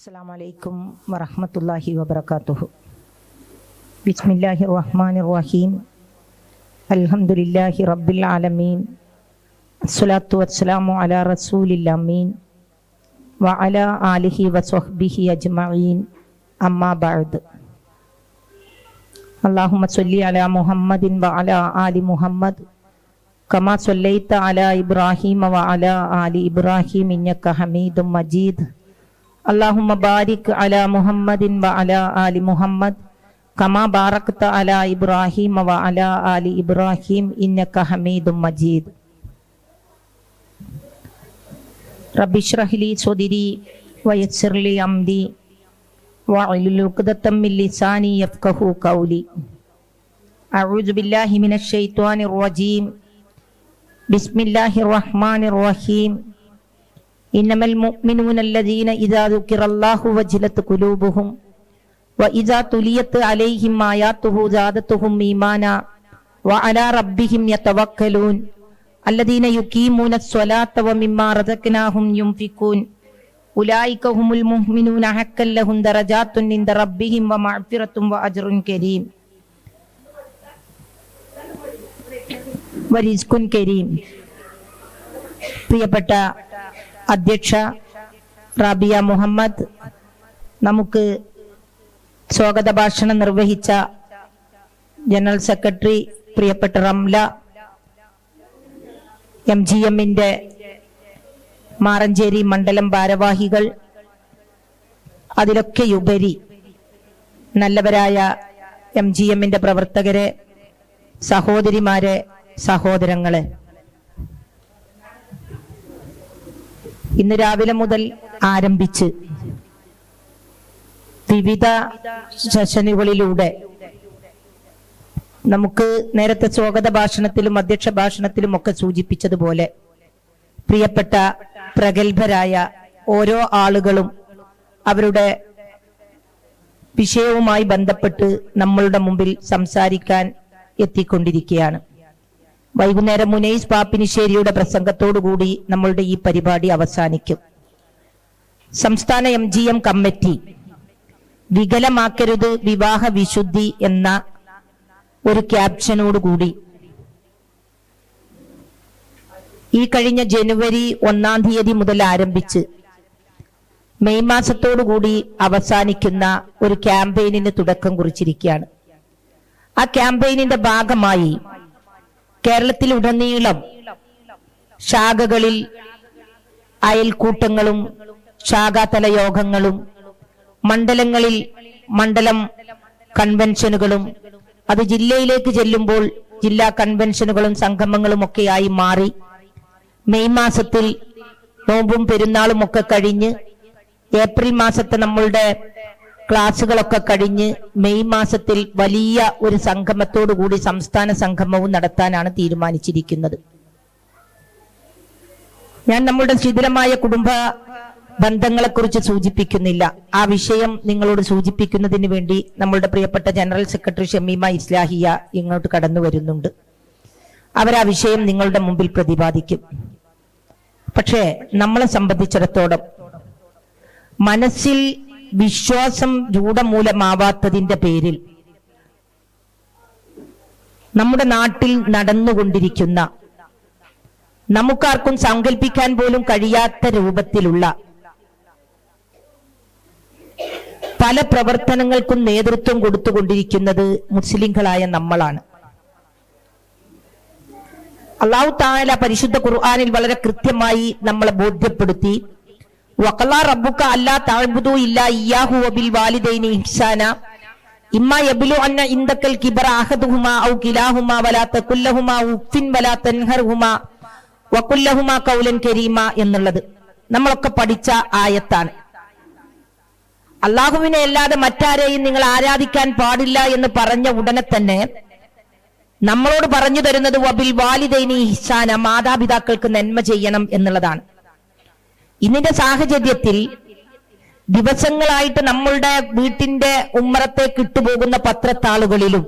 السلام عليكم ورحمة الله وبركاته بسم الله الرحمن الرحيم الحمد لله رب العالمين الصلاة والسلام على رسول الأمين وعلى آله وصحبه أجمعين أما بعد اللهم صل على محمد وعلى آل محمد كما صليت على إبراهيم وعلى آل إبراهيم إنك حميد مجيد അള്ളാഹുമ്മ ബാരിക് അല മുഹമ്മദിൻ വ അല ആലി മുഹമ്മദ്. കമാ ബാറക്ത അല ഇബ്രാഹിം വ അല ആലി ഇബ്രാഹിം ഇന്നക്ക ഹമീദും മജീദ്. റബിഷ്റഹ്ലി സ്വദിരി വയസ്സിർലി അംദി. വഅലുഖദത്തമ്മിൽ ലിസാനി യഫ്ഖഹു ഖൗലി. അഊദു ബില്ലാഹി മിനശ് ശൈത്വാനിർ റജീം. ബിസ്മില്ലാഹിർ റഹ്മാനിർ റഹീം. ഇന്നമൽ മുഅ്മിനൂനല്ലദീന ഇദാ ദുക്കിറല്ലാഹു വജിലത്ത് ഖുലൂബുഹും വഇദാ തുലിയത്ത് അലൈഹിം ആയാത്തുഹു സാദത്തുഹും ഈമാന വഅലാ റബ്ബിഹിം യതവക്കലൂൻ അല്ലദീന യുഖീമൂന സ്വലാത്ത വമിമ്മാ റസഖ്നാഹും യുംഫിഖൂൻ ഉലായിക ഹുമുൽ മുഅ്മിനൂന ഹഖ്കൻ ലഹും ദറജാത്തുൻ ഇൻദ റബ്ബിഹിം വമഅ്ഫിറത്തും വഅജ്റുൻ കരീം വരിസ്കുൻ കരീം. പ്രിയപ്പെട്ട അധ്യക്ഷ റാബിയ മുഹമ്മദ്. നമുക്ക് സ്വാഗത ഭാഷണം നിർവഹിച്ച ജനറൽ സെക്രട്ടറി പ്രിയപ്പെട്ട റംല എം ജി എമ്മിന്റെ മാറഞ്ചേരി മണ്ഡലം ഭാരവാഹികൾ അതിലൊക്കെ ഉപരി നല്ലവരായ എം ജി എമ്മിന്റെ പ്രവർത്തകരെ സഹോദരിമാരെ സഹോദരങ്ങളെ. ഇന്ന് രാവിലെ മുതൽ ആരംഭിച്ച് വിവിധ സെഷനുകളിലൂടെ നമുക്ക് നേരത്തെ സ്വാഗത ഭാഷണത്തിലും അധ്യക്ഷ ഭാഷണത്തിലും ഒക്കെ സൂചിപ്പിച്ചതുപോലെ പ്രിയപ്പെട്ട പ്രഗത്ഭരായ ഓരോ ആളുകളും അവരുടെ വിഷയവുമായി ബന്ധപ്പെട്ട് നമ്മളുടെ മുമ്പിൽ സംസാരിക്കാൻ എത്തിക്കൊണ്ടിരിക്കുകയാണ്. വൈകുന്നേരം മുനൈസ് പാപ്പിനിശ്ശേരിയുടെ പ്രസംഗത്തോടുകൂടി നമ്മളുടെ ഈ പരിപാടി അവസാനിക്കും. സംസ്ഥാന എം ജി എം കമ്മിറ്റി വികലമാക്കരുത് വിവാഹ വിശുദ്ധി എന്ന ഒരു ക്യാപ്ഷനോടുകൂടി ഈ കഴിഞ്ഞ ജനുവരി ഒന്നാം തീയതി മുതൽ ആരംഭിച്ച് മെയ് മാസത്തോടുകൂടി അവസാനിക്കുന്ന ഒരു ക്യാമ്പയിനിന് തുടക്കം കുറിച്ചിരിക്കുകയാണ്. ആ ക്യാമ്പയിനിന്റെ ഭാഗമായി കേരളത്തിലുടനീളം ശാഖകളിൽ അയൽക്കൂട്ടങ്ങളും ശാഖാതല യോഗങ്ങളും മണ്ഡലങ്ങളിൽ മണ്ഡലം കൺവെൻഷനുകളും അത് ജില്ലയിലേക്ക് ചെല്ലുമ്പോൾ ജില്ലാ കൺവെൻഷനുകളും സംഗമങ്ങളും ഒക്കെയായി മാറി. മെയ് മാസത്തിൽ നോമ്പും പെരുന്നാളും ഒക്കെ കഴിഞ്ഞ് ഏപ്രിൽ മാസത്തെ നമ്മളുടെ ക്ലാസ്സുകളൊക്കെ കഴിഞ്ഞ് മെയ് മാസത്തിൽ വലിയ ഒരു സംഗമത്തോടു കൂടി സംസ്ഥാന സംഗമവും നടത്താനാണ് തീരുമാനിച്ചിരിക്കുന്നത്. ഞാൻ നമ്മുടെ ശിഥിലമായ കുടുംബ ബന്ധങ്ങളെക്കുറിച്ച് സൂചിപ്പിക്കുന്നില്ല. ആ വിഷയം നിങ്ങളോട് സൂചിപ്പിക്കുന്നതിന് വേണ്ടി നമ്മളുടെ പ്രിയപ്പെട്ട ജനറൽ സെക്രട്ടറി ഷമീമ ഇസ്ലാഹിയ ഇങ്ങോട്ട് കടന്നു വരുന്നുണ്ട്. അവർ ആ വിഷയം നിങ്ങളുടെ മുമ്പിൽ പ്രതിപാദിക്കും. പക്ഷേ നമ്മളെ സംബന്ധിച്ചിടത്തോളം മനസ്സിൽ വിശ്വാസം രൂഢമൂലമാവാത്തതിന്റെ പേരിൽ നമ്മുടെ നാട്ടിൽ നടന്നുകൊണ്ടിരിക്കുന്ന നമുക്കാർക്കും സങ്കല്പിക്കാൻ പോലും കഴിയാത്ത രൂപത്തിലുള്ള പല പ്രവർത്തനങ്ങൾക്കും നേതൃത്വം കൊടുത്തുകൊണ്ടിരിക്കുന്നത് മുസ്ലിങ്ങളായ നമ്മളാണ്. അള്ളാഹു താല പരിശുദ്ധ ഖുർആാനിൽ വളരെ കൃത്യമായി നമ്മളെ ബോധ്യപ്പെടുത്തി അല്ലാ ഇയാഹു വബിൽ വാലിദൈനി ഇഹ്സാന. ഇമ്മ അന്ന ഔ വലാ വലാ കരീമ എന്നുള്ളത് നമ്മളൊക്കെ പഠിച്ച ആയത്താണ്. അള്ളാഹുവിനെ അല്ലാതെ മറ്റാരെയും നിങ്ങൾ ആരാധിക്കാൻ പാടില്ല എന്ന് പറഞ്ഞ ഉടനെ തന്നെ നമ്മളോട് പറഞ്ഞു തരുന്നത് വബിൽ വാലിദൈനി ഇഹ്സാന മാതാപിതാക്കൾക്ക് നന്മ ചെയ്യണം എന്നുള്ളതാണ്. ഇന്നിന്റെ സാഹചര്യത്തിൽ ദിവസങ്ങളായിട്ട് നമ്മളുടെ വീട്ടിന്റെ ഉമ്മറത്തെ കിട്ടുപോകുന്ന പത്രത്താളുകളിലും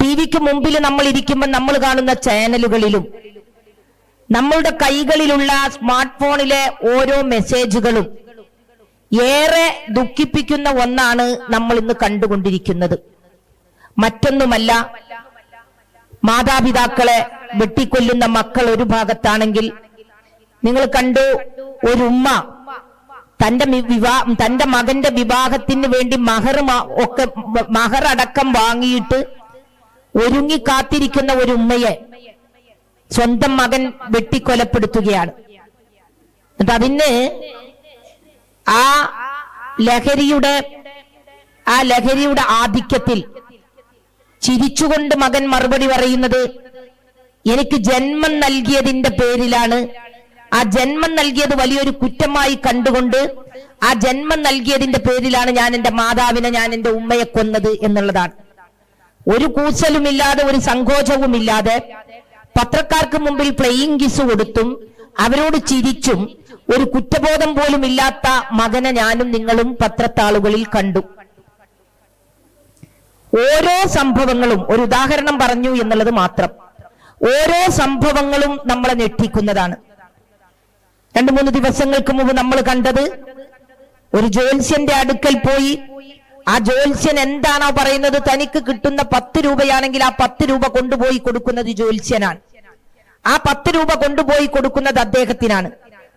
ടി വിക്ക് മുമ്പിൽ നമ്മൾ ഇരിക്കുമ്പോൾ നമ്മൾ കാണുന്ന ചാനലുകളിലും നമ്മളുടെ കൈകളിലുള്ള സ്മാർട്ട് ഫോണിലെ ഓരോ മെസ്സേജുകളും ഏറെ ദുഃഖിപ്പിക്കുന്ന ഒന്നാണ് നമ്മൾ ഇന്ന് കണ്ടുകൊണ്ടിരിക്കുന്നത്. മറ്റൊന്നുമല്ല മാതാപിതാക്കളെ വെട്ടിക്കൊല്ലുന്ന മക്കൾ ഒരു ഭാഗത്താണെങ്കിൽ നിങ്ങൾ കണ്ടു ഒരു ഉമ്മ തന്റെ വിവാ തന്റെ മകന്റെ വിവാഹത്തിന് വേണ്ടി മഹർ ഒക്കെ മഹർ അടക്കം വാങ്ങിയിട്ട് ഒരുങ്ങി കാത്തിരിക്കുന്ന ഒരു ഉമ്മയെ സ്വന്തം മകൻ വെട്ടിക്കൊലപ്പെടുത്തുകയാണ്. എന്നിട്ട് അതിന് ആ ലഹരിയുടെ ആ ലഹരിയുടെ ആധിക്യത്തിൽ ചിരിച്ചുകൊണ്ട് മകൻ മറുപടി പറയുന്നത് എനിക്ക് ജന്മം നൽകിയതിന്റെ പേരിലാണ് ആ ജന്മം നൽകിയത് വലിയൊരു കുറ്റമായി കണ്ടുകൊണ്ട് ആ ജന്മം നൽകിയതിന്റെ പേരിലാണ് ഞാൻ എന്റെ മാതാവിനെ ഞാൻ എന്റെ ഉമ്മയെ കൊന്നത് എന്നുള്ളതാണ്. ഒരു കൂസലുമില്ലാതെ ഒരു സങ്കോചവുമില്ലാതെ പത്രക്കാർക്ക് മുമ്പിൽ പ്ലെയിങ് കിസ് കൊടുത്തും അവരോട് ചിരിച്ചും ഒരു കുറ്റബോധം പോലും ഇല്ലാത്ത മകനെ ഞാനും നിങ്ങളും പത്രത്താളുകളിൽ കണ്ടു. ഓരോ സംഭവങ്ങളും ഒരു ഉദാഹരണം പറഞ്ഞു എന്നുള്ളത് മാത്രം. ഓരോ സംഭവങ്ങളും നമ്മളെ ഞെട്ടിക്കുന്നതാണ്. രണ്ടു മൂന്ന് ദിവസങ്ങൾക്ക് മുമ്പ് നമ്മൾ കണ്ടത് ഒരു ജ്യോത്സ്യന്റെ അടുക്കൽ പോയി. ആ ജ്യോത്സ്യൻ എന്താണോ പറയുന്നത് തനിക്ക് കിട്ടുന്ന പത്ത് രൂപയാണെങ്കിൽ ആ പത്ത് രൂപ കൊണ്ടുപോയി കൊടുക്കുന്നത് ജ്യോത്സ്യനാണ് ആ പത്ത് രൂപ കൊണ്ടുപോയി കൊടുക്കുന്നത് അദ്ദേഹത്തിനാണ്.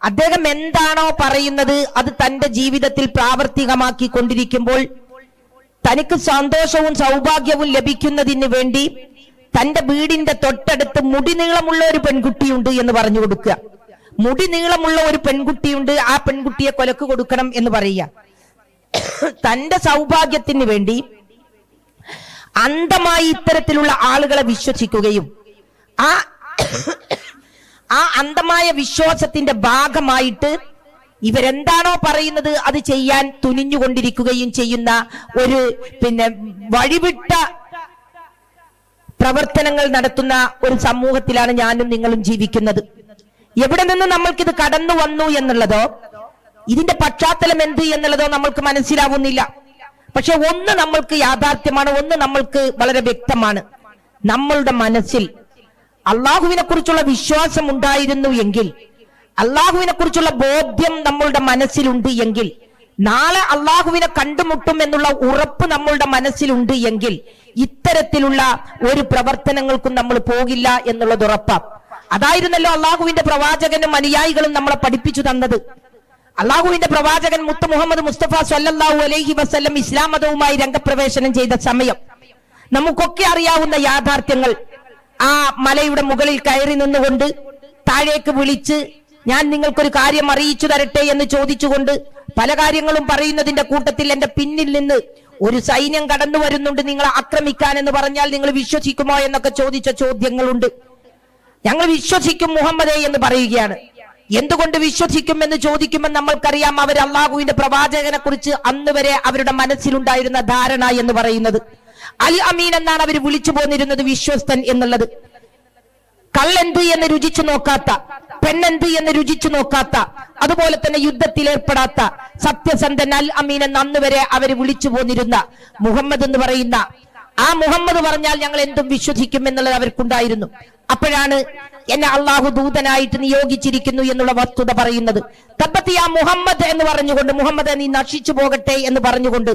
അദ്ദേഹം എന്താണോ പറയുന്നത് അത് തന്റെ ജീവിതത്തിൽ പ്രാവർത്തികമാക്കി കൊണ്ടിരിക്കുമ്പോൾ തനിക്ക് സന്തോഷവും സൗഭാഗ്യവും ലഭിക്കുന്നതിന് വേണ്ടി തന്റെ വീടിന്റെ തൊട്ടടുത്ത് മുടി നീളമുള്ള ഒരു പെൺകുട്ടിയുണ്ട് എന്ന് പറഞ്ഞു കൊടുക്കുക. മുടി നീളമുള്ള ഒരു പെൺകുട്ടിയുണ്ട്. ആ പെൺകുട്ടിയെ കൊലക്ക് കൊടുക്കണം എന്ന് പറയുക. തന്റെ സൗഭാഗ്യത്തിന് വേണ്ടി അന്ധമായി ഇത്തരത്തിലുള്ള ആളുകളെ വിശ്വസിക്കുകയും ആ ആ അന്ധമായ വിശ്വാസത്തിന്റെ ഭാഗമായിട്ട് ഇവരെന്താണോ പറയുന്നത് അത് ചെയ്യാൻ തുനിഞ്ഞുകൊണ്ടിരിക്കുകയും ചെയ്യുന്ന ഒരു പിന്നെ വഴിവിട്ട പ്രവർത്തനങ്ങൾ നടത്തുന്ന ഒരു സമൂഹത്തിലാണ് ഞാനും നിങ്ങളും ജീവിക്കുന്നത്. എവിടെ നിന്ന് നമ്മൾക്കിത് കടന്നു വന്നു എന്നുള്ളതോ? ഇതിന്റെ പശ്ചാത്തലം എന്ത് എന്നുള്ളതോ നമ്മൾക്ക് മനസ്സിലാവുന്നില്ല. പക്ഷെ ഒന്ന് നമ്മൾക്ക് യാഥാർത്ഥ്യമാണ് ഒന്ന് നമ്മൾക്ക് വളരെ വ്യക്തമാണ്. നമ്മളുടെ മനസ്സിൽ അള്ളാഹുവിനെ കുറിച്ചുള്ള വിശ്വാസം ഉണ്ടായിരുന്നു എങ്കിൽ അള്ളാഹുവിനെ കുറിച്ചുള്ള ബോധ്യം നമ്മളുടെ മനസ്സിലുണ്ട് എങ്കിൽ നാളെ അള്ളാഹുവിനെ കണ്ടുമുട്ടും എന്നുള്ള ഉറപ്പ് നമ്മളുടെ മനസ്സിലുണ്ട് എങ്കിൽ ഇത്തരത്തിലുള്ള ഒരു പ്രവർത്തനങ്ങൾക്കും നമ്മൾ പോകില്ല എന്നുള്ളത് ഉറപ്പാ. അതായിരുന്നല്ലോ അള്ളാഹുവിന്റെ പ്രവാചകനും അനുയായികളും നമ്മളെ പഠിപ്പിച്ചു തന്നത്. അള്ളാഹുവിന്റെ പ്രവാചകൻ മുത്ത് മുഹമ്മദ് മുസ്തഫ സല്ലാഹു അലൈഹി വസല്ലം ഇസ്ലാം മതവുമായി രംഗപ്രവേശനം ചെയ്ത സമയം. നമുക്കൊക്കെ അറിയാവുന്ന യാഥാർത്ഥ്യങ്ങൾ. ആ മലയുടെ മുകളിൽ കയറി നിന്നുകൊണ്ട് താഴേക്ക് വിളിച്ച് ഞാൻ നിങ്ങൾക്കൊരു കാര്യം അറിയിച്ചു തരട്ടെ എന്ന് ചോദിച്ചുകൊണ്ട് പല കാര്യങ്ങളും പറയുന്നതിന്റെ കൂട്ടത്തിൽ എന്റെ പിന്നിൽ നിന്ന് ഒരു സൈന്യം കടന്നു വരുന്നുണ്ട് നിങ്ങളെ ആക്രമിക്കാൻ എന്ന് പറഞ്ഞാൽ നിങ്ങൾ വിശ്വസിക്കുമോ എന്നൊക്കെ ചോദിച്ച ചോദ്യങ്ങളുണ്ട്. ഞങ്ങൾ വിശ്വസിക്കും മുഹമ്മദേ എന്ന് പറയുകയാണ്. എന്തുകൊണ്ട് വിശ്വസിക്കും എന്ന് ചോദിക്കുമെന്ന് നമ്മൾക്കറിയാം അവർ അള്ളാഹുവിന്റെ പ്രവാചകനെ കുറിച്ച് അന്ന് വരെ അവരുടെ മനസ്സിലുണ്ടായിരുന്ന ധാരണ എന്ന് പറയുന്നത്. അൽ അമീൻ എന്നാണ് അവർ വിളിച്ചു പോന്നിരുന്നത് വിശ്വസ്തൻ എന്നുള്ളത്. കള്ളെന്ത് എന്ന് രുചിച്ചു നോക്കാത്ത പെണ്ണെന്ത് എന്ന് രുചിച്ചു നോക്കാത്ത അതുപോലെ തന്നെ യുദ്ധത്തിൽ ഏർപ്പെടാത്ത സത്യസന്ധൻ അൽ അമീൻ എന്ന് അന്ന് വരെ അവർ വിളിച്ചു പോന്നിരുന്ന മുഹമ്മദ് എന്ന് പറയുന്ന ആ മുഹമ്മദ് പറഞ്ഞാൽ ഞങ്ങൾ എന്തും വിശ്വസിക്കും എന്നുള്ളത് അവർക്കുണ്ടായിരുന്നു. അപ്പോഴാണ് എന്നെ അള്ളാഹു ദൂതനായിട്ട് നിയോഗിച്ചിരിക്കുന്നു എന്നുള്ള വസ്തുത പറയുന്നത്. തബത്തിയ മുഹമ്മദ് എന്ന് പറഞ്ഞുകൊണ്ട് മുഹമ്മദ് നീ നശിച്ചു പോകട്ടെ എന്ന് പറഞ്ഞുകൊണ്ട്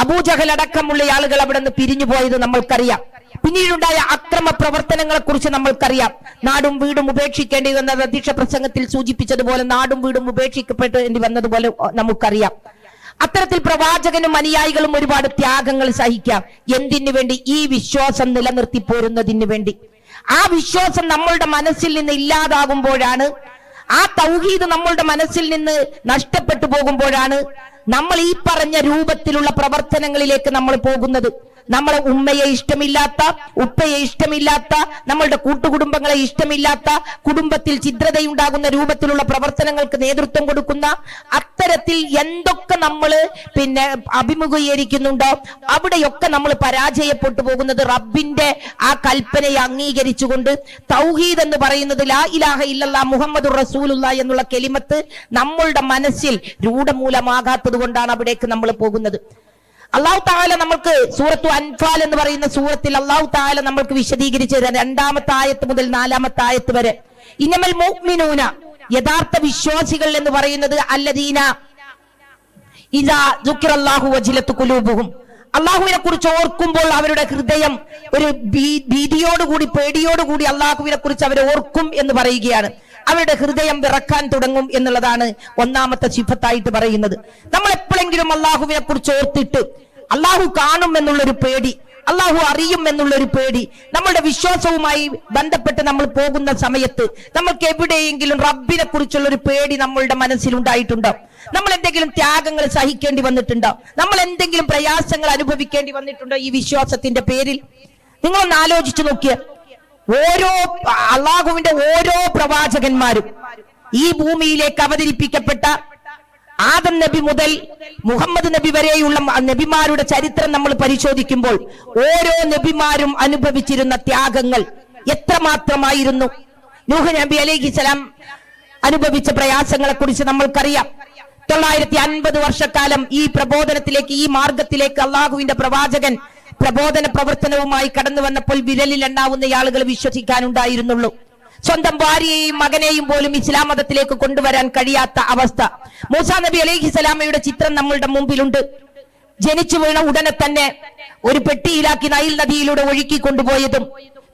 അബൂജഹൽ അടക്കമുള്ള ആളുകൾ അവിടെ നിന്ന് പിരിഞ്ഞു പോയത് നമ്മൾക്കറിയാം. പിന്നീടുണ്ടായ അക്രമ പ്രവർത്തനങ്ങളെ കുറിച്ച് നമ്മൾക്കറിയാം. നാടും വീടും ഉപേക്ഷിക്കേണ്ടി വന്ന അധ്യക്ഷ പ്രസംഗത്തിൽ സൂചിപ്പിച്ചതുപോലെ നാടും വീടും ഉപേക്ഷിക്കപ്പെടേണ്ടി വന്നതുപോലെ നമുക്കറിയാം. അത്തരത്തിൽ പ്രവാചകനും അനുയായികളും ഒരുപാട് ത്യാഗങ്ങൾ സഹിക്കാം. എന്തിനു വേണ്ടി? ഈ വിശ്വാസം നിലനിർത്തി പോരുന്നതിന് വേണ്ടി. ആ വിശ്വാസം നമ്മളുടെ മനസ്സിൽ നിന്ന് ഇല്ലാതാകുമ്പോഴാണ് ആ തൗഹീദ് നമ്മളുടെ മനസ്സിൽ നിന്ന് നഷ്ടപ്പെട്ടു പോകുമ്പോഴാണ് നമ്മൾ ഈ പറഞ്ഞ രൂപത്തിലുള്ള പ്രവർത്തനങ്ങളിലേക്ക് നമ്മൾ പോകുന്നത്. നമ്മളെ ഉമ്മയെ ഇഷ്ടമില്ലാത്ത ഉപ്പയെ ഇഷ്ടമില്ലാത്ത നമ്മളുടെ കൂട്ടുകുടുംബങ്ങളെ ഇഷ്ടമില്ലാത്ത കുടുംബത്തിൽ ഛിദ്രതയുണ്ടാകുന്ന രൂപത്തിലുള്ള പ്രവർത്തനങ്ങൾക്ക് നേതൃത്വം കൊടുക്കുന്ന അത്തരത്തിൽ എന്തൊക്കെ നമ്മൾ പിന്നെ അഭിമുഖീകരിക്കുന്നുണ്ടോ അവിടെയൊക്കെ നമ്മൾ പരാജയപ്പെട്ടു പോകുന്നത് റബ്ബിന്റെ ആ കൽപ്പനയെ അംഗീകരിച്ചുകൊണ്ട് തൗഹീദ് എന്ന് പറയുന്നത് ലാ ഇലാഹ ഇല്ലല്ലാ മുഹമ്മദ് റസൂലുള്ള എന്നുള്ള കെലിമത്ത് നമ്മളുടെ മനസ്സിൽ രൂഢമൂലമാകാത്തത് കൊണ്ടാണ് അവിടേക്ക് നമ്മൾ പോകുന്നത്. അള്ളാഹു താല നമ്മൾക്ക് സൂറത്തു അൻഫാൽ എന്ന് പറയുന്ന സൂറത്തിൽ അള്ളാഹു താല നമ്മൾക്ക് വിശദീകരിച്ച് രണ്ടാമത്തെ ആയത്ത് മുതൽ നാലാമത്തെ ആയത്ത് വരെ. ഇനമൽ മുഅ്മിനൂന യഥാർത്ഥ വിശ്വാസികൾ എന്ന് പറയുന്നത് അല്ലദീന ഇതാ ദുഃഖിറല്ലാഹു വജിലത്ത് കുലൂബുഹും അള്ളാഹുവിനെ കുറിച്ച് ഓർക്കുമ്പോൾ അവരുടെ ഹൃദയം ഒരു ഭീതിയോടുകൂടി പേടിയോടുകൂടി അള്ളാഹുവിനെ കുറിച്ച് അവർ ഓർക്കും എന്ന് പറയുകയാണ്. അവരുടെ ഹൃദയം വിറക്കാൻ തുടങ്ങും എന്നുള്ളതാണ് ഒന്നാമത്തെ സിഫത്തായിട്ട് പറയുന്നത്. നമ്മൾ എപ്പോഴെങ്കിലും അള്ളാഹുവിനെ കുറിച്ച് ഓർത്തിട്ട് അള്ളാഹു കാണും എന്നുള്ളൊരു പേടി അള്ളാഹു അറിയും എന്നുള്ളൊരു പേടി നമ്മളുടെ വിശ്വാസവുമായി ബന്ധപ്പെട്ട് നമ്മൾ പോകുന്ന സമയത്ത് നമുക്ക് എവിടെയെങ്കിലും റബ്ബിനെ കുറിച്ചുള്ള ഒരു പേടി നമ്മളുടെ മനസ്സിൽ ഉണ്ടായിട്ടുണ്ടോ നമ്മൾ എന്തെങ്കിലും ത്യാഗങ്ങൾ സഹിക്കേണ്ടി വന്നിട്ടുണ്ടോ? നമ്മൾ എന്തെങ്കിലും പ്രയാസങ്ങൾ അനുഭവിക്കേണ്ടി വന്നിട്ടുണ്ടോ ഈ വിശ്വാസത്തിന്റെ പേരിൽ? നിങ്ങളൊന്ന് ആലോചിച്ചു നോക്കിയ. ഓരോ അള്ളാഹുവിന്റെ ഓരോ പ്രവാചകന്മാരും ഈ ഭൂമിയിലേക്ക് അവതരിപ്പിക്കപ്പെട്ട ആദം നബി മുതൽ മുഹമ്മദ് നബി വരെയുള്ള നബിമാരുടെ ചരിത്രം നമ്മൾ പരിശോധിക്കുമ്പോൾ ഓരോ നബിമാരും അനുഭവിച്ചിരുന്ന ത്യാഗങ്ങൾ എത്രമാത്രമായിരുന്നു? നൂഹ് നബി അലൈഹി സ്വലാം അനുഭവിച്ച പ്രയാസങ്ങളെ കുറിച്ച് നമ്മൾക്കറിയാം. തൊള്ളായിരത്തി അൻപത് വർഷക്കാലം ഈ പ്രബോധനത്തിലേക്ക് ഈ മാർഗത്തിലേക്ക് അള്ളാഹുവിന്റെ പ്രവാചകൻ പ്രബോധന പ്രവർത്തനവുമായി കടന്നു വന്നപ്പോൾ വിരലിൽ എണ്ണാവുന്ന ആളുകൾ വിശ്വസിക്കാനുണ്ടായിരുന്നുള്ളൂ. സ്വന്തം ഭാര്യയെയും മകനെയും പോലും ഇസ്ലാം മതത്തിലേക്ക് കൊണ്ടുവരാൻ കഴിയാത്ത അവസ്ഥ. മൂസാ നബി അലൈഹി സ്വലാമയുടെ ചിത്രം നമ്മളുടെ മുമ്പിലുണ്ട്. ജനിച്ചു വീണ ഉടനെ തന്നെ ഒരു പെട്ടിയിലാക്കി നൈൽ നദിയിലൂടെ ഒഴുക്കി കൊണ്ടുപോയതും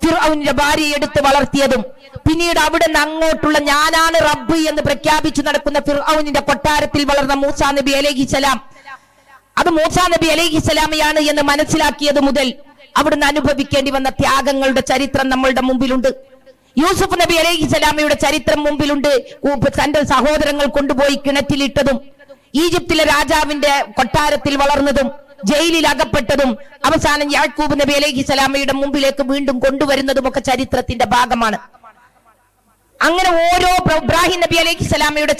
ഫിർഔന്റെ ഭാര്യയെ എടുത്ത് വളർത്തിയതും. പിന്നീട് അവിടെ നിന്ന് അങ്ങോട്ടുള്ള ഞാനാണ് റബ്ബ് എന്ന് പ്രഖ്യാപിച്ചു നടക്കുന്ന ഫിർഔനിന്റെ കൊട്ടാരത്തിൽ വളർന്ന മൂസാ നബി അലൈഹി സ്വലാം അത് മൂസാ നബി അലൈഹി സ്വലാമയാണ് എന്ന് മനസ്സിലാക്കിയത് മുതൽ അവിടുന്ന് അനുഭവിക്കേണ്ടി വന്ന ത്യാഗങ്ങളുടെ ചരിത്രം നമ്മളുടെ മുമ്പിലുണ്ട്. യൂസുഫ് നബി അലൈഹി സ്വലാമയുടെ ചരിത്രം മുമ്പിലുണ്ട്. തന്റെ സഹോദരങ്ങൾ കൊണ്ടുപോയി കിണറ്റിലിട്ടതും ഈജിപ്തിലെ രാജാവിന്റെ കൊട്ടാരത്തിൽ വളർന്നതും ജയിലിൽ അകപ്പെട്ടതും അവസാനം യാക്കൂബ് നബി അലൈഹി സ്വലാമയുടെ മുമ്പിലേക്ക് വീണ്ടും കൊണ്ടുവരുന്നതും ഒക്കെ ചരിത്രത്തിന്റെ ഭാഗമാണ്. അങ്ങനെ ഓരോ ഇബ്രാഹിം നബി അലൈഹി സ്വലാമയുടെ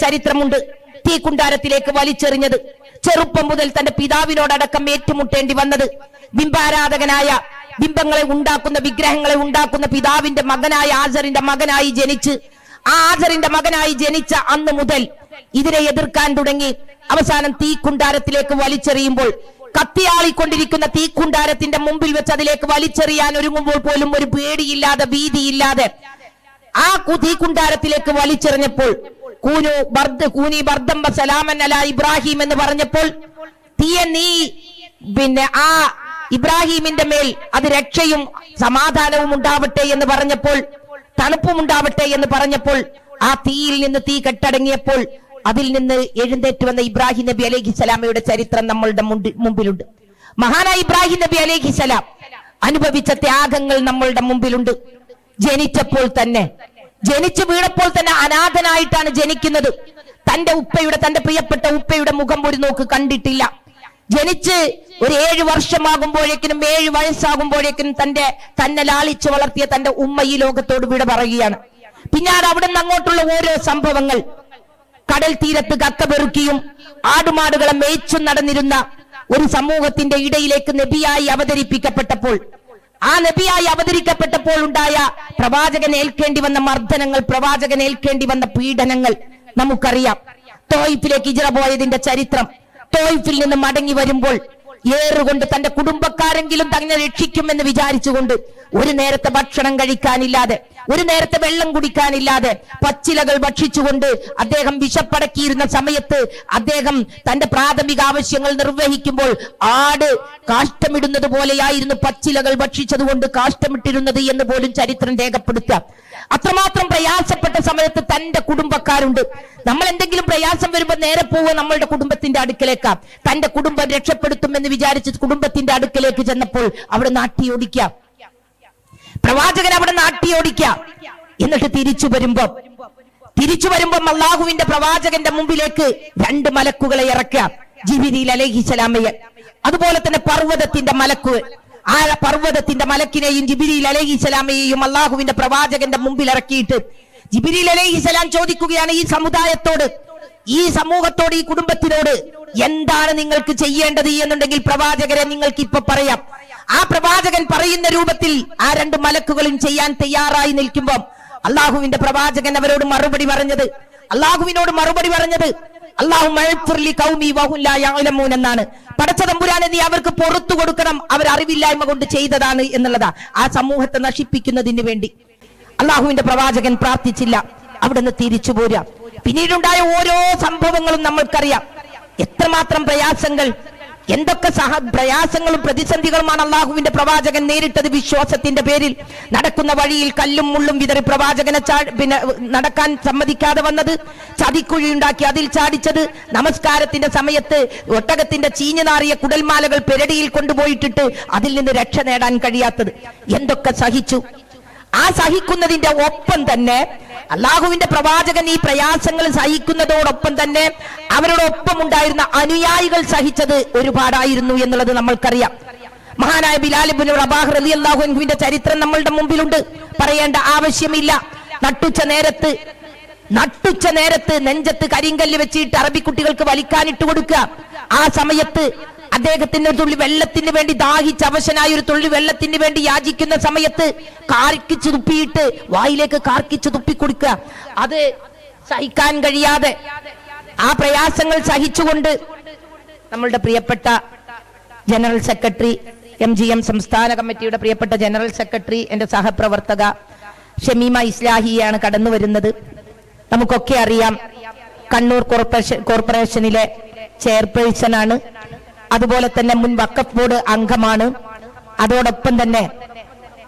ചരിത്രമുണ്ട് തീക്കുണ്ടാരത്തിലേക്ക് വലിച്ചെറിഞ്ഞത്. ചെറുപ്പം മുതൽ തന്റെ പിതാവിനോടടക്കം ഏറ്റുമുട്ടേണ്ടി വന്നത്. ബിംബാരാധകനായ ബിംബങ്ങളെ ഉണ്ടാക്കുന്ന വിഗ്രഹങ്ങളെ ഉണ്ടാക്കുന്ന പിതാവിന്റെ മകനായ ആസറിന്റെ മകനായി ജനിച്ച് ആ ആസറിന്റെ മകനായി ജനിച്ച അന്ന് മുതൽ ഇതിനെ എതിർക്കാൻ തുടങ്ങി. അവസാനം തീക്കുണ്ടാരത്തിലേക്ക് വലിച്ചെറിയുമ്പോൾ കത്തിയാളിക്കൊണ്ടിരിക്കുന്ന തീക്കുണ്ടാരത്തിന്റെ മുമ്പിൽ വെച്ച് അതിലേക്ക് വലിച്ചെറിയാൻ ഒരുങ്ങുമ്പോൾ പോലും ഒരു പേടിയില്ലാതെ ഭീതിയില്ലാതെ ആ തീക്കുണ്ടാരത്തിലേക്ക് വലിച്ചെറിഞ്ഞപ്പോൾ കൂനു ബർദ് കൂനി ബർദം സലാമൻ അല ഇബ്രാഹിം എന്ന് പറഞ്ഞപ്പോൾ തീയ നീ പിന്നെ ആ ഇബ്രാഹിമിന്റെ മേൽ അത് രക്ഷയും സമാധാനവും ഉണ്ടാവട്ടെ എന്ന് പറഞ്ഞപ്പോൾ തണുപ്പും ഉണ്ടാവട്ടെ എന്ന് പറഞ്ഞപ്പോൾ ആ തീയിൽ നിന്ന് തീ കെട്ടടങ്ങിയപ്പോൾ അതിൽ നിന്ന് എഴുന്നേറ്റ് വന്ന ഇബ്രാഹിം നബി അലൈഹി സ്വലാമയുടെ ചരിത്രം നമ്മളുടെ മുമ്പിലുണ്ട്. മഹാനായ ഇബ്രാഹിം നബി അലൈഹി സ്വലാം അനുഭവിച്ച ത്യാഗങ്ങൾ നമ്മളുടെ മുമ്പിലുണ്ട്. ജനിച്ചപ്പോൾ തന്നെ ജനിച്ചു വീണപ്പോൾ തന്നെ അനാഥനായിട്ടാണ് ജനിക്കുന്നത്. തന്റെ ഉപ്പയുടെ തന്റെ പ്രിയപ്പെട്ട ഉപ്പയുടെ മുഖം ഒരു നോക്ക് കണ്ടിട്ടില്ല. ജനിച്ച് ഒരു ഏഴ് വർഷമാകുമ്പോഴേക്കിനും ഏഴ് വയസ്സാകുമ്പോഴേക്കിനും തന്റെ തന്നെ ലാളിച്ചു വളർത്തിയ തന്റെ ഉമ്മ ഈ ലോകത്തോട് വിട പറയുകയാണ്. പിന്നാട് അവിടെ നിന്ന് അങ്ങോട്ടുള്ള ഓരോ സംഭവങ്ങൾ. കടൽ തീരത്ത് കക്ക പെറുക്കിയും ആടുമാടുകളെ മേച്ചും നടന്നിരുന്ന ഒരു സമൂഹത്തിന്റെ ഇടയിലേക്ക് നബിയായി അവതരിപ്പിക്കപ്പെട്ടപ്പോൾ ആ നബിയായി അവതരിക്കപ്പെട്ടപ്പോൾ ഉണ്ടായ പ്രവാചകൻ ഏൽക്കേണ്ടി വന്ന മർദ്ദനങ്ങൾ പ്രവാചകൻ ഏൽക്കേണ്ടി വന്ന പീഡനങ്ങൾ നമുക്കറിയാം. തോയിഫിലേക്ക് ഇജറ പോയതിന്റെ ചരിത്രം തോയിഫിൽ നിന്ന് മടങ്ങി വരുമ്പോൾ ഏറുകൊണ്ട് തന്റെ കുടുംബക്കാരെങ്കിലും തന്നെ രക്ഷിക്കുമെന്ന് വിചാരിച്ചുകൊണ്ട് ഒരു നേരത്തെ ഭക്ഷണം കഴിക്കാനില്ലാതെ ഒരു നേരത്തെ വെള്ളം കുടിക്കാനില്ലാതെ പച്ചിലകൾ ഭക്ഷിച്ചുകൊണ്ട് അദ്ദേഹം വിശപ്പടക്കിയിരുന്ന സമയത്ത് അദ്ദേഹം തന്റെ പ്രാഥമിക ആവശ്യങ്ങൾ നിർവഹിക്കുമ്പോൾ ആട് കാഷ്ടമിടുന്നത് പോലെയായിരുന്നു പച്ചിലകൾ ഭക്ഷിച്ചതുകൊണ്ട് കാഷ്ടമിട്ടിരുന്നത് എന്ന് പോലും ചരിത്രം രേഖപ്പെടുത്താം അത്രമാത്രം പ്രയാസപ്പെട്ട സമയത്ത് തന്റെ കുടുംബക്കാരുണ്ട്. നമ്മൾ എന്തെങ്കിലും പ്രയാസം വരുമ്പോൾ നേരെ പോവുക നമ്മളുടെ കുടുംബത്തിന്റെ അടുക്കലേക്കാം. തന്റെ കുടുംബം രക്ഷപ്പെടുത്തും എന്ന് വിചാരിച്ച് കുടുംബത്തിന്റെ അടുക്കലേക്ക് ചെന്നപ്പോൾ അവിടെ നാട്ടിയോടിക്കാം പ്രവാചകൻ അവിടെ നാട്ടിയോടിക്കാം എന്നിട്ട് തിരിച്ചു വരുമ്പോ തിരിച്ചു വരുമ്പം അള്ളാഹുവിന്റെ പ്രവാചകന്റെ മുമ്പിലേക്ക് രണ്ട് മലക്കുകളെ ഇറക്കാം. ജിബിരിൽ അലഹിസലാമയെ അതുപോലെ തന്നെ പർവതത്തിന്റെ മലക്ക് ആ പർവതത്തിന്റെ മലക്കിനെയും ജിബിരിൽ അലഹിസലാമയെയും അള്ളാഹുവിന്റെ പ്രവാചകന്റെ മുമ്പിൽ ഇറക്കിയിട്ട് ജിബിരിൽ അലഹിസലാം ചോദിക്കുകയാണ് ഈ സമുദായത്തോട് ഈ സമൂഹത്തോട് ഈ കുടുംബത്തിനോട് എന്താണ് നിങ്ങൾക്ക് ചെയ്യേണ്ടത് എന്നുണ്ടെങ്കിൽ പ്രവാചകരെ നിങ്ങൾക്ക് ഇപ്പൊ പറയാം. ആ പ്രവാചകൻ പറയുന്ന രൂപത്തിൽ ആ രണ്ട് മലക്കുകളും ചെയ്യാൻ തയ്യാറായി നിൽക്കുമ്പോൾ അള്ളാഹുവിന്റെ പ്രവാചകൻ അവരോട് മറുപടി പറഞ്ഞത് അള്ളാഹുവിനോട് മറുപടി പറഞ്ഞത് എന്നാണ്. പടച്ച തമ്പുരാനെ നീ അവർക്ക് പുറത്തു കൊടുക്കണം അവർ അറിവില്ലായ്മ കൊണ്ട് ചെയ്തതാണ് എന്നുള്ളതാ. ആ സമൂഹത്തെ നശിപ്പിക്കുന്നതിന് വേണ്ടി. അള്ളാഹുവിന്റെ പ്രവാചകൻ പ്രാർത്ഥിച്ചില്ല. അവിടുന്ന് തിരിച്ചു പോരാ പിന്നീടുണ്ടായ ഓരോ സംഭവങ്ങളും നമ്മൾക്കറിയാം. എത്രമാത്രം പ്രയാസങ്ങൾ എന്തൊക്കെ സഹ പ്രയാസങ്ങളും പ്രതിസന്ധികളുമാണ് അള്ളാഹുവിന്റെ പ്രവാചകൻ നേരിട്ടത് വിശ്വാസത്തിന്റെ പേരിൽ. നടക്കുന്ന വഴിയിൽ കല്ലും മുള്ളും വിതറി പ്രവാചകനെ പിന്നെ നടക്കാൻ സമ്മതിക്കാതെ വന്നത് ചതിക്കുഴി ഉണ്ടാക്കി അതിൽ ചാടിച്ചത് നമസ്കാരത്തിന്റെ സമയത്ത് ഒട്ടകത്തിന്റെ ചീഞ്ഞു നാറിയ കുടൽമാലകൾ പെരടിയിൽ കൊണ്ടുപോയിട്ടിട്ട് അതിൽ നിന്ന് രക്ഷ നേടാൻ കഴിയാത്തത്. എന്തൊക്കെ സഹിച്ചു? ആ സഹിക്കുന്നതിന്റെ ഒപ്പം തന്നെ അള്ളാഹുവിന്റെ പ്രവാചകൻ ഈ പ്രയാസങ്ങൾ സഹിക്കുന്നതോടൊപ്പം തന്നെ അവരോടൊപ്പം ഉണ്ടായിരുന്ന അനുയായികൾ സഹിച്ചത് ഒരുപാടായിരുന്നു എന്നുള്ളത് നമ്മൾക്കറിയാം. മഹാനായ ബിലാലിബിൻ റബാഹ് റലി അള്ളാഹുവിന്റെ ചരിത്രം നമ്മളുടെ മുമ്പിലുണ്ട്. പറയേണ്ട ആവശ്യമില്ല. നട്ടുച്ച നേരത്ത് നട്ടുച്ച നേരത്ത് നെഞ്ചത്ത് കരിങ്കല്ല് വെച്ചിട്ട് അറബിക്കുട്ടികൾക്ക് വലിക്കാനിട്ട് കൊടുക്കുക. ആ സമയത്ത് അദ്ദേഹത്തിന് ഒരു തുള്ളി വെള്ളത്തിന് വേണ്ടി ദാഹിച്ച് അവശനായ ഒരു തുള്ളി വെള്ളത്തിന് വേണ്ടി യാചിക്കുന്ന സമയത്ത് കാർക്കിച്ച് തുപ്പിയിട്ട് വായിലേക്ക് കാർക്കിച്ച് തുപ്പി കൊടുക്കുക അത് സഹിക്കാൻ കഴിയാതെ ആ പ്രയാസങ്ങൾ സഹിച്ചുകൊണ്ട് നമ്മളുടെ പ്രിയപ്പെട്ട general secretary M G M സംസ്ഥാന കമ്മിറ്റിയുടെ പ്രിയപ്പെട്ട ജനറൽ സെക്രട്ടറി എന്റെ സഹപ്രവർത്തക ഷമീമ ഇസ്ലാഹിയാണ് കടന്നു വരുന്നത്. നമുക്കൊക്കെ അറിയാം കണ്ണൂർ കോർപ്പറേഷൻ കോർപ്പറേഷനിലെ ചെയർപേഴ്സൺ ആണ്. അതുപോലെ തന്നെ മുൻ വക്കഫ് ബോർഡ് അംഗമാണ്. അതോടൊപ്പം തന്നെ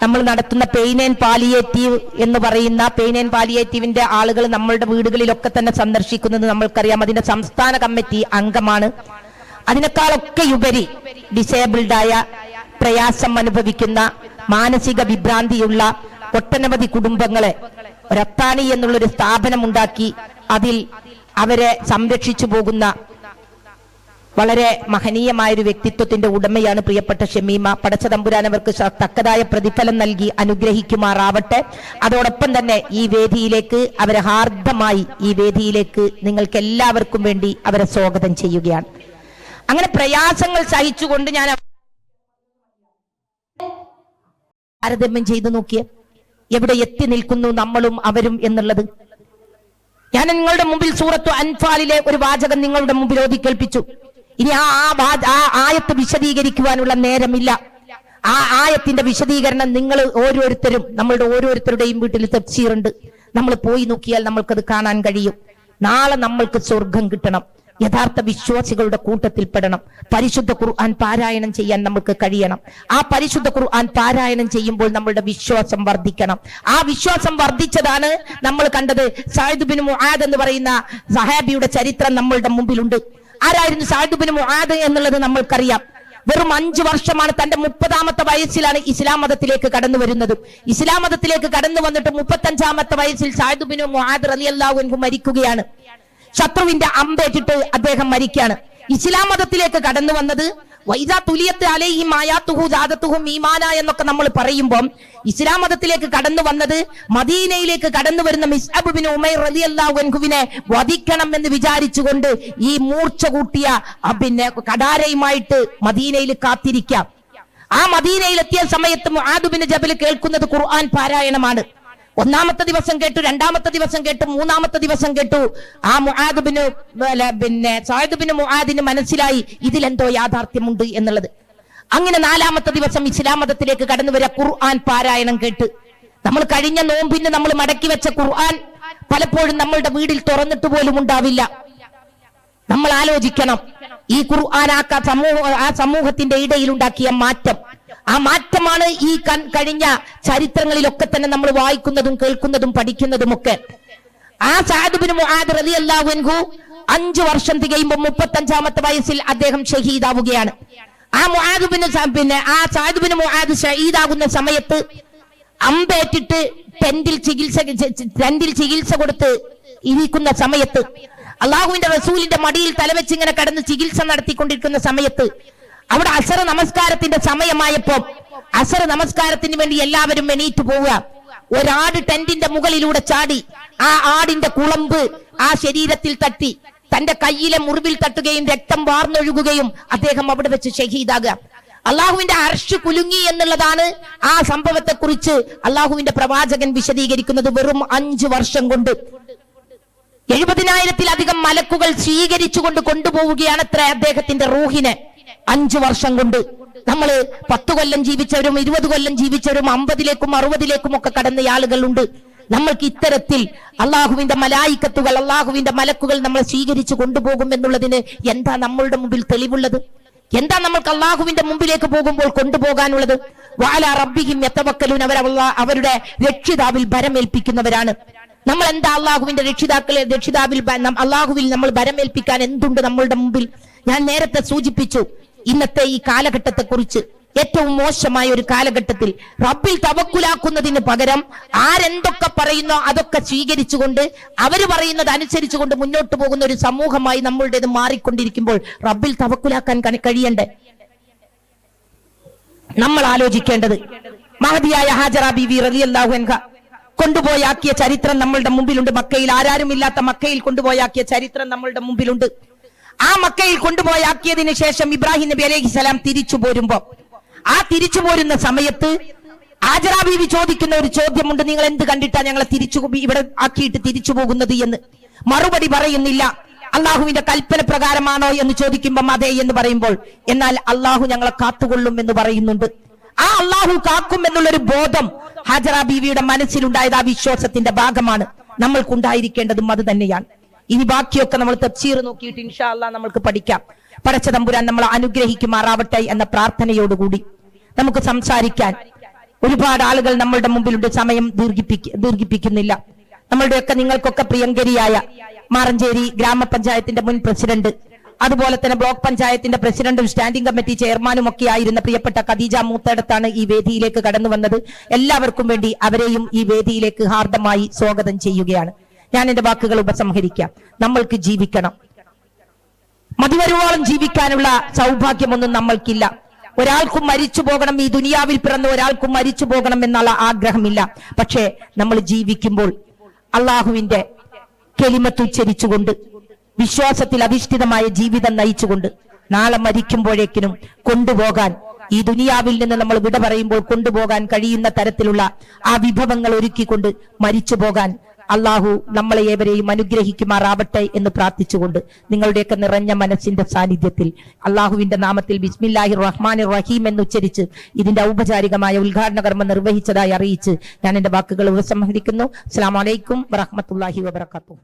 നമ്മൾ നടത്തുന്ന പെയിൻ ആൻഡ് പാലിയേറ്റീവ് എന്ന് പറയുന്ന പെയിൻ ആൻഡ് പാലിയേറ്റീവിന്റെ ആളുകൾ നമ്മളുടെ വീടുകളിലൊക്കെ തന്നെ സന്ദർശിക്കുന്നത് നമ്മൾക്കറിയാം. അതിന്റെ സംസ്ഥാന കമ്മിറ്റി അംഗമാണ്. അതിനേക്കാളൊക്കെ ഉപരി ഡിസേബിൾഡായ പ്രയാസം അനുഭവിക്കുന്ന മാനസിക വിഭ്രാന്തിയുള്ള ഒട്ടനവധി കുടുംബങ്ങളെ റത്താനി എന്നുള്ളൊരു സ്ഥാപനം ഉണ്ടാക്കി അതിൽ അവരെ സംരക്ഷിച്ചു പോകുന്ന വളരെ മഹനീയമായ ഒരു വ്യക്തിത്വത്തിന്റെ ഉടമയാണ് പ്രിയപ്പെട്ട ഷമീമ. പടച്ച തമ്പുരാൻ അവർക്ക് തക്കതായ പ്രതിഫലം നൽകി അനുഗ്രഹിക്കുമാറാവട്ടെ. അതോടൊപ്പം തന്നെ ഈ വേദിയിലേക്ക് അവരെ ഹാർദമായി ഈ വേദിയിലേക്ക് നിങ്ങൾക്ക് എല്ലാവർക്കും വേണ്ടി അവരെ സ്വാഗതം ചെയ്യുകയാണ്. അങ്ങനെ പ്രയാസങ്ങൾ സഹിച്ചുകൊണ്ട് ഞാൻ താരതമ്യം ചെയ്തു നോക്കിയ. എവിടെ എത്തി നിൽക്കുന്നു നമ്മളും അവരും എന്നുള്ളത്. ഞാൻ നിങ്ങളുടെ മുമ്പിൽ സൂറത്തു അൻഫാലിലെ ഒരു വാചകം നിങ്ങളുടെ മുമ്പിൽ ഓതി കേൾപ്പിച്ചു ഇനി ആ ആ ആയത്ത് വിശദീകരിക്കുവാനുള്ള നേരമില്ല. ആ ആയത്തിന്റെ വിശദീകരണം നിങ്ങൾ ഓരോരുത്തരും നമ്മളുടെ ഓരോരുത്തരുടെയും വീട്ടിൽ തഫ്സീറുണ്ട്. നമ്മൾ പോയി നോക്കിയാൽ നമ്മൾക്കത് കാണാൻ കഴിയും. നാളെ നമ്മൾക്ക് സ്വർഗം കിട്ടണം. യഥാർത്ഥ വിശ്വാസികളുടെ കൂട്ടത്തിൽ പെടണം. പരിശുദ്ധ ഖുർആൻ പാരായണം ചെയ്യാൻ നമുക്ക് കഴിയണം. ആ പരിശുദ്ധ ഖുർആൻ പാരായണം ചെയ്യുമ്പോൾ നമ്മളുടെ വിശ്വാസം വർദ്ധിക്കണം. ആ വിശ്വാസം വർദ്ധിച്ചതാണ് നമ്മൾ കണ്ടത് സായിദ് ബിൻ മുആദ് എന്ന് പറയുന്ന സഹാബിയുടെ ചരിത്രം നമ്മളുടെ മുമ്പിലുണ്ട്. ആരായിരുന്നു സാഹിബിന് മുഹാദ് എന്നുള്ളത് നമ്മൾക്കറിയാം. വെറും അഞ്ചു വർഷമാണ് തന്റെ മുപ്പതാമത്തെ വയസ്സിലാണ് ഇസ്ലാം മതത്തിലേക്ക് കടന്നു വരുന്നത്. ഇസ്ലാം മതത്തിലേക്ക് കടന്നു വന്നിട്ട് മുപ്പത്തഞ്ചാമത്തെ വയസ്സിൽ സാഹിബിന് മുഹാദ് മുആദ് അള്ളാഹു മരിക്കുകയാണ്. ശത്രുവിന്റെ അമ്പേറ്റിട്ട് അദ്ദേഹം മരിക്കുകയാണ്. ഇസ്ലാം മതത്തിലേക്ക് കടന്നു വന്നത് എന്നൊക്കെ നമ്മൾ പറയുമ്പോൾ ഇസ്ലാം മതത്തിലേക്ക് കടന്നു വന്നത് മദീനയിലേക്ക് കടന്നു വരുന്ന മിസ്അബ് ബിൻ ഉമൈർ റളിയല്ലാഹു അൻഹുവിനെ വധിക്കണം എന്ന് വിചാരിച്ചുകൊണ്ട് ഈ മൂർച്ച കൂട്ടിയ പിന്നെ കടാരയുമായിട്ട് മദീനയിൽ കാത്തിരിക്കാം. ആ മദീനയിൽ എത്തിയ സമയത്ത് ആദുബിന് ജബൽ കേൾക്കുന്നത് ഖുർആൻ പാരായണമാണ്. ഒന്നാമത്തെ ദിവസം കേട്ടു രണ്ടാമത്തെ ദിവസം കേട്ടു മൂന്നാമത്തെ ദിവസം കേട്ടു. ആ മുഹാദുബിന് പിന്നെ സായിദുബിന് മുഹാദിന് മനസ്സിലായി ഇതിലെന്തോ യാഥാർത്ഥ്യമുണ്ട് എന്നുള്ളത്. അങ്ങനെ നാലാമത്തെ ദിവസം ഇസ്ലാം മതത്തിലേക്ക് കടന്നു വരിക ഖുർആൻ പാരായണം കേട്ട്. നമ്മൾ കഴിഞ്ഞ നോമ്പിന് നമ്മൾ മടക്കി വെച്ച ഖുർആൻ പലപ്പോഴും നമ്മളുടെ വീടിൽ തുറന്നിട്ട് പോലും ഉണ്ടാവില്ല. നമ്മൾ ആലോചിക്കണം. ഈ ഖുർആൻ ആ സമൂഹ ആ സമൂഹത്തിന്റെ ഇടയിൽ ഉണ്ടാക്കിയ മാറ്റം. ആ മാറ്റമാണ് ഈ കഴിഞ്ഞ ചരിത്രങ്ങളിലൊക്കെ തന്നെ നമ്മൾ വായിക്കുന്നതും കേൾക്കുന്നതും പഠിക്കുന്നതുമൊക്കെ. ആ സാദുബിന് അഞ്ചു വർഷം തികയുമ്പോൾ മുപ്പത്തഞ്ചാമത്തെ വയസ്സിൽ അദ്ദേഹം ഷഹീദാവുകയാണ്. ആ മുഹാദുബിന് പിന്നെ ആ സാദുബിന് മുഹാദ് ഷഹീദാകുന്ന സമയത്ത് അമ്പേറ്റിട്ട് ടെന്റിൽ ചികിത്സ ടെന്റിൽ ചികിത്സ കൊടുത്ത് ഇരിക്കുന്ന സമയത്ത് അള്ളാഹുവിന്റെ റസൂലിന്റെ മടിയിൽ തലവെച്ച് ഇങ്ങനെ കടന്ന് ചികിത്സ നടത്തിക്കൊണ്ടിരിക്കുന്ന സമയത്ത് അവിടെ അസർ നമസ്കാരത്തിന്റെ സമയമായപ്പോ അസർ നമസ്കാരത്തിന് വേണ്ടി എല്ലാവരും എണീറ്റ് പോവുക. ഒരാട് ടെന്റിന്റെ മുകളിലൂടെ ചാടി ആ ആടിന്റെ കുളമ്പ് ആ ശരീരത്തിൽ തട്ടി തന്റെ കയ്യിലെ മുറിവിൽ തട്ടുകയും രക്തം വാർന്നൊഴുകുകയും അദ്ദേഹം അവിടെ വെച്ച് ഷഹീദാകുക. അള്ളാഹുവിന്റെ അർഷ് കുലുങ്ങി എന്നുള്ളതാണ് ആ സംഭവത്തെ കുറിച്ച് അള്ളാഹുവിന്റെ പ്രവാചകൻ വിശദീകരിക്കുന്നത് വെറും അഞ്ചു വർഷം കൊണ്ട്. എഴുപതിനായിരത്തിലധികം മലക്കുകൾ സ്വീകരിച്ചുകൊണ്ട് കൊണ്ടുപോവുകയാണ് അത്ര അദ്ദേഹത്തിന്റെ റൂഹിനെ. അഞ്ചു വർഷം കൊണ്ട് നമ്മൾ പത്ത് കൊല്ലം ജീവിച്ചവരും ഇരുപത് കൊല്ലം ജീവിച്ചവരും അമ്പതിലേക്കും അറുപതിലേക്കും ഒക്കെ കടന്ന ആളുകളുണ്ട്. നമ്മൾക്ക് ഇത്തരത്തിൽ അള്ളാഹുവിന്റെ മലായിക്കത്തുകൾ അള്ളാഹുവിന്റെ മലക്കുകൾ നമ്മളെ സ്വീകരിച്ചു കൊണ്ടുപോകും എന്നുള്ളതിന് എന്താ നമ്മളുടെ മുമ്പിൽ തെളിവുള്ളത്? എന്താ നമ്മൾക്ക് അള്ളാഹുവിന്റെ മുമ്പിലേക്ക് പോകുമ്പോൾ കൊണ്ടുപോകാനുള്ളത്? വാല റബ്ബിഹിം എത്തവക്കലും അവർ അവരുടെ രക്ഷിതാവിൽ ഭരമേൽപ്പിക്കുന്നവരാണ്. നമ്മൾ എന്താ അള്ളാഹുവിന്റെ രക്ഷിതാക്കളെ രക്ഷിതാവിൽ അള്ളാഹുവിൽ നമ്മൾ ഭരമേൽപ്പിക്കാൻ എന്തുണ്ട് നമ്മളുടെ മുമ്പിൽ? ഞാൻ നേരത്തെ സൂചിപ്പിച്ചു ഇന്നത്തെ ഈ കാലഘട്ടത്തെ കുറിച്ച് ഏറ്റവും മോശമായ ഒരു കാലഘട്ടത്തിൽ റബ്ബിൽ തവക്കുലാക്കുന്നതിന് പകരം ആരെന്തൊക്കെ പറയുന്നോ അതൊക്കെ സ്വീകരിച്ചുകൊണ്ട് അവർ പറയുന്നത് അനുസരിച്ചുകൊണ്ട് മുന്നോട്ട് പോകുന്ന ഒരു സമൂഹമായി നമ്മളുടേത് മാറിക്കൊണ്ടിരിക്കുമ്പോൾ റബ്ബിൽ തവക്കുലാക്കാൻ കഴിയണ്ടേ? നമ്മൾ ആലോചിക്കേണ്ടത് മഹതിയായ ഹാജറ ബിവി റളിയല്ലാഹു അൻഹ കൊണ്ടുപോയാക്കിയ ചരിത്രം നമ്മളുടെ മുമ്പിലുണ്ട്. മക്കയിൽ ആരാരും ഇല്ലാത്ത മക്കയിൽ കൊണ്ടുപോയാക്കിയ ചരിത്രം നമ്മളുടെ മുമ്പിലുണ്ട്. ആ മക്കയിൽ കൊണ്ടുപോയാക്കിയതിന് ശേഷം ഇബ്രാഹിം നബി അലൈഹി സ്വലാം തിരിച്ചു പോരുമ്പോ ആ തിരിച്ചു പോരുന്ന സമയത്ത് ആജറ ബീവി ചോദിക്കുന്ന ഒരു ചോദ്യമുണ്ട്. നിങ്ങൾ എന്ത് കണ്ടിട്ടാ ഞങ്ങളെ തിരിച്ചു ഇവിടെ ആക്കിയിട്ട് തിരിച്ചു പോകുന്നത് എന്ന്. മറുപടി പറയുന്നില്ല. അള്ളാഹുവിന്റെ കൽപ്പന പ്രകാരമാണോ എന്ന് ചോദിക്കുമ്പം അതെ എന്ന് പറയുമ്പോൾ എന്നാൽ അള്ളാഹു ഞങ്ങളെ കാത്തുകൊള്ളും എന്ന് പറയുന്നുണ്ട്. ആ അള്ളാഹു കാക്കും എന്നുള്ളൊരു ബോധം ഹാജറ ബീവിയുടെ മനസ്സിലുണ്ടായത് ആ വിശ്വാസത്തിന്റെ ഭാഗമാണ്. നമ്മൾക്കുണ്ടായിരിക്കേണ്ടതും അത് തന്നെയാണ്. ഇനി ബാക്കിയൊക്കെ നമ്മൾ തഫ്സീർ നോക്കിയിട്ട് ഇൻഷാല്ല നമ്മൾക്ക് പഠിക്കാം. പടച്ച തമ്പുരാൻ നമ്മൾ അനുഗ്രഹിക്കുമാറാവട്ടെ എന്ന പ്രാർത്ഥനയോടുകൂടി നമുക്ക് സംസാരിക്കാൻ ഒരുപാട് ആളുകൾ നമ്മളുടെ മുമ്പിലുണ്ട്. സമയം ദീർഘിപ്പിക്ക ദീർഘിപ്പിക്കുന്നില്ല. നമ്മളുടെയൊക്കെ നിങ്ങൾക്കൊക്കെ പ്രിയങ്കരിയായ മാറഞ്ചേരി ഗ്രാമപഞ്ചായത്തിന്റെ മുൻ പ്രസിഡന്റ് അതുപോലെ തന്നെ ബ്ലോക്ക് പഞ്ചായത്തിന്റെ പ്രസിഡന്റും സ്റ്റാൻഡിംഗ് കമ്മിറ്റി ചെയർമാനും ഒക്കെ ആയിരുന്ന പ്രിയപ്പെട്ട ഖദീജ മൂത്തടത്താണ് ഈ വേദിയിലേക്ക് കടന്നു വന്നത്. എല്ലാവർക്കും വേണ്ടി അവരെയും ഈ വേദിയിലേക്ക് ഹാർദമായി സ്വാഗതം ചെയ്യുകയാണ്. ഞാൻ എന്റെ വാക്കുകൾ ഉപസംഹരിക്കാം. നമ്മൾക്ക് ജീവിക്കണം. മതിവരുവോളം ജീവിക്കാനുള്ള സൗഭാഗ്യമൊന്നും നമ്മൾക്കില്ല. ഒരാൾക്കും മരിച്ചു പോകണം ഈ ദുനിയാവിൽ പിറന്ന ഒരാൾക്കും മരിച്ചു പോകണം എന്നുള്ള ആഗ്രഹമില്ല. പക്ഷേ നമ്മൾ ജീവിക്കുമ്പോൾ അള്ളാഹുവിന്റെ കെലിമത്തുച്ചരിച്ചുകൊണ്ട് വിശ്വാസത്തിൽ അധിഷ്ഠിതമായ ജീവിതം നയിച്ചുകൊണ്ട് നാളെ മരിക്കുമ്പോഴേക്കിനും കൊണ്ടുപോകാൻ ഈ ദുനിയാവിൽ നിന്ന് നമ്മൾ വിട പറയുമ്പോൾ കൊണ്ടുപോകാൻ കഴിയുന്ന തരത്തിലുള്ള ആ വിഭവങ്ങൾ ഒരുക്കിക്കൊണ്ട് മരിച്ചു പോകാൻ അള്ളാഹു നമ്മളെ ഏവരെയും അനുഗ്രഹിക്കുമാറാവട്ടെ എന്ന് പ്രാർത്ഥിച്ചുകൊണ്ട് നിങ്ങളുടെയൊക്കെ നിറഞ്ഞ മനസ്സിന്റെ സാന്നിധ്യത്തിൽ അള്ളാഹുവിന്റെ നാമത്തിൽ ബിസ്മില്ലാഹി റഹ്മാൻ റഹീം എന്ന് ഉച്ചരിച്ച് ഇതിന്റെ ഔപചാരികമായ ഉദ്ഘാടന കർമ്മം നിർവഹിച്ചതായി അറിയിച്ച് ഞാൻ എന്റെ വാക്കുകൾ ഉപസംഹരിക്കുന്നു. അസ്സാം വലൈക്കും വറഹമത്തല്ലാഹി വബർക്കാത്തു